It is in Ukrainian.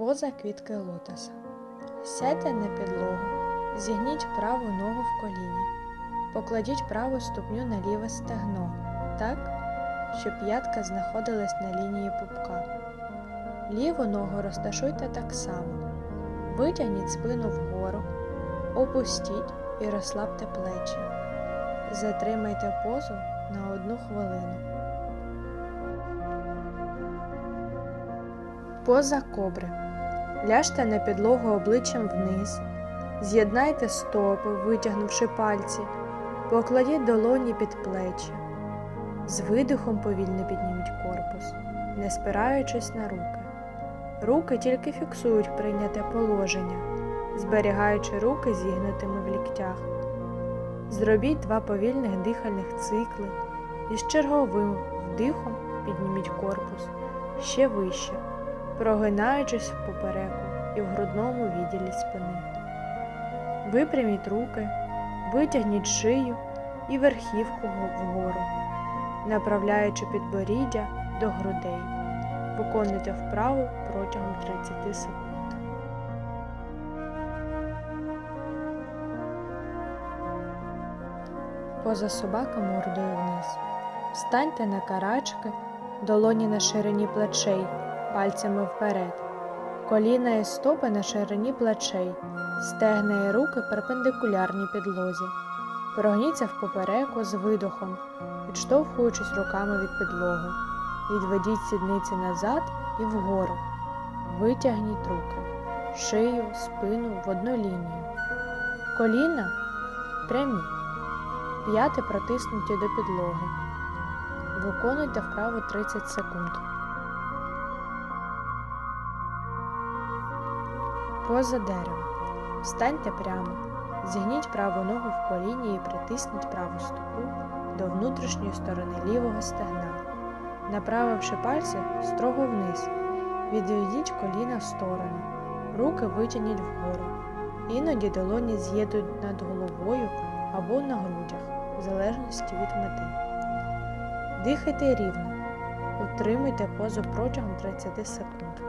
Поза квітки лотоса. Сядьте на підлогу, зігніть праву ногу в коліні, покладіть праву ступню на ліве стегно, так, щоб п'ятка знаходилась на лінії пупка. Ліву ногу розташуйте так само. Витягніть спину вгору, опустіть і розслабте плечі. Затримайте позу на одну хвилину. Поза кобри. Ляжте на підлогу обличчям вниз. З'єднайте стопи, витягнувши пальці. Покладіть долоні під плечі. З видихом повільно підніміть корпус, не спираючись на руки. Руки тільки фіксують прийняте положення, зберігаючи руки зігнутими в ліктях. Зробіть два повільних дихальних цикли і з черговим вдихом підніміть корпус ще вище, прогинаючись в попереку і в грудному відділі спини. Випряміть руки, витягніть шию і верхівку вгору, направляючи підборіддя до грудей. Виконуйте вправу протягом 30 секунд. Поза собака мордою вниз. Встаньте на карачки, долоні на ширині плечей, пальцями вперед. Коліна і стопи на ширині плечей, стегна і руки перпендикулярні підлозі. Прогніться в попереку з видохом, відштовхуючись руками від підлоги. Відведіть сідниці назад і вгору. Витягніть руки, шию, спину в одну лінію. Коліна прямі. П'яти протиснуті до підлоги. Виконуйте вправу 30 секунд. Поза дерева. Встаньте прямо. Зігніть праву ногу в коліні і притисніть праву стопу до внутрішньої сторони лівого стегна. Направивши пальці строго вниз, відведіть коліна в сторону, руки витягніть вгору. Іноді долоні з'єднують над головою або на грудях, в залежності від мети. Дихайте рівно, утримуйте позу протягом 30 секунд.